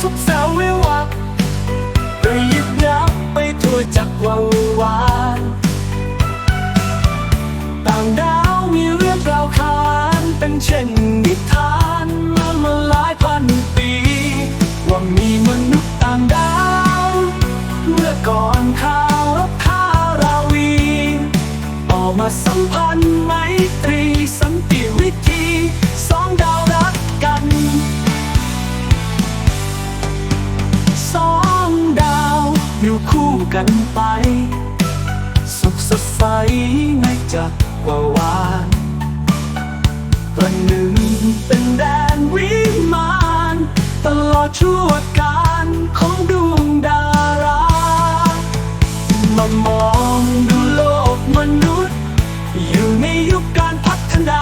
สุขสาววิวักไปยิบยับไปทั่วจักรวาลต่างดาวมีเรื่องราวขานเป็นเช่นนิทานมามาหลายพันปี ว่ามีมนุษย์ต่างดาว เมื่อก่อนข่าวรับคาราวี ออกมาสัมพันธ์ไมตรีสันติวิธีสองดาว กันไป สุขสดใสในจักรวาลประหนึ่งเป็นแดนวิมานตลอดชั่วการของดวงดารา มามองดูโลกมนุษย์ อยู่ในยุคการพัฒนา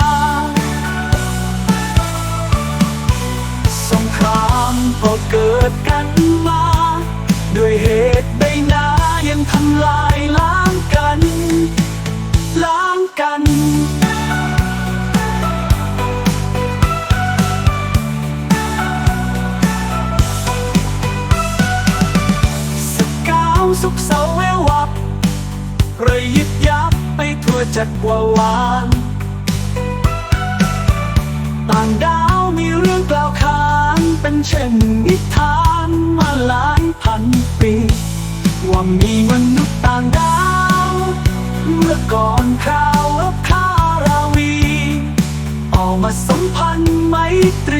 สุขเสาเววับระยิบยับไปทั่วจักรวาลต่างดาวมีเรื่องกล่าวขานเป็นเช่นนิทานมาหลายพันปี ว่ามีมนุษย์ต่างดาว เมื่อก่อนข่าวรับคาราวี ออกมาสัมพันธ์ไมตรี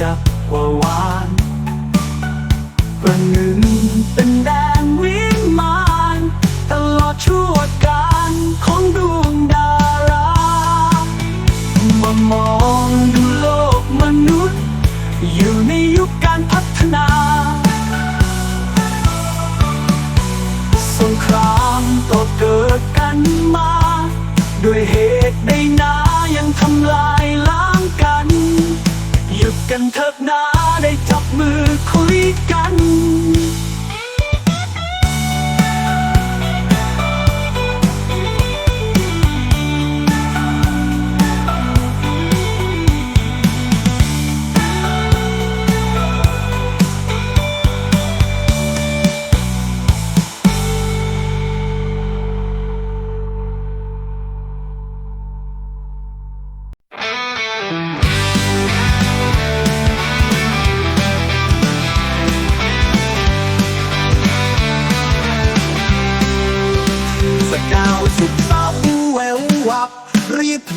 จักรวาลประหนึ่งเป็นแดนวิมานตลอดชั่วการของดวงดารา มามองดูโลกมนุษย์ อยู่ในยุคการพัฒนา สงครามก็เกิดกันมา ด้วยเหตุใดนายังทำลายล้างกัน กันเถิดนาได้จับมือคุยกัน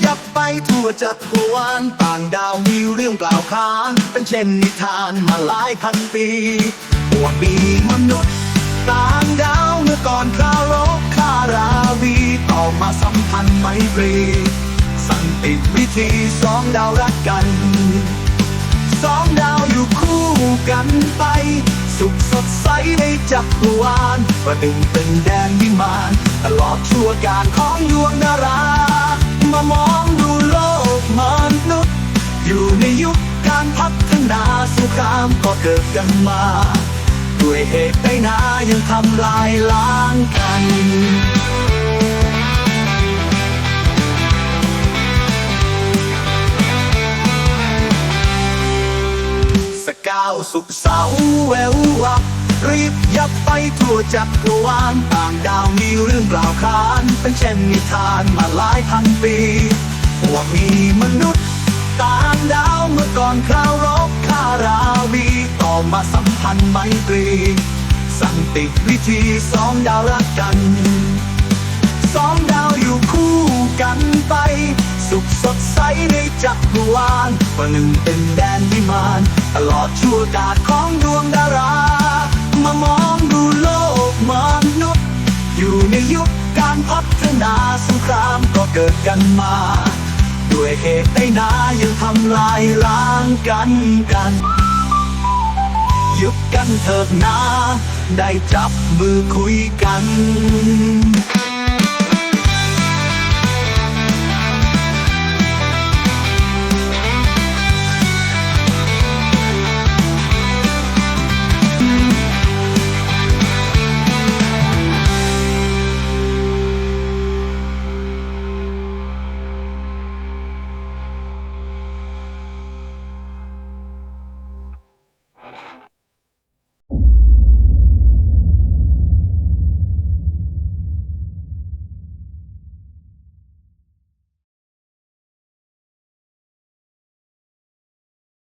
ยับไปทั่วจักรวาลต่างดาวมีเรื่องกล่าวขานเป็นเช่นนิทานมาหลายพันปีว่ามีมนุษย์ ต่างดาวเมื่อก่อนคราวรบคาราวีต่อมาสัมพันธ์ไมตรีสันติวิธีสองดาวรักกันสองดาวอยู่คู่กันไป สุขสดใสในจักรวาลประหนึ่งเป็นแดนวิมานตลอดชั่วการของดวงดารา มามองดูโลกมนุษย์ อยู่ในยุคการพัฒนาสงครามก็เกิดกันมา ด้วยเหตุใดนายังทำลายล้างกันสกาวสุขเสาแวววับ รีบยับไปทั่วจักรวาลต่างดาวมีเรื่องกล่าวขาน เป็นเช่นนิทานมาหลายพันปีว่ามีมนุษย์ต่างดาวเมื่อก่อนคราวรบคาราวีต่อมาสัมพันธ์ไมตรี สันติวิธีสองดาวรักกันสองดาวอยู่คู่กันไป สุขสดใสในจักรวาลประหนึ่งเป็นแดนวิมาน ตลอดชั่วกาลของดวงดารา มามองดูโลกมนุษย์ อยู่ในยุคการพัฒนาสงครามก็เกิดกันมา ด้วยเหตุใดนายังทำลายล้างกันกัน ยุบกันเถิดนา ได้จับมือคุยกัน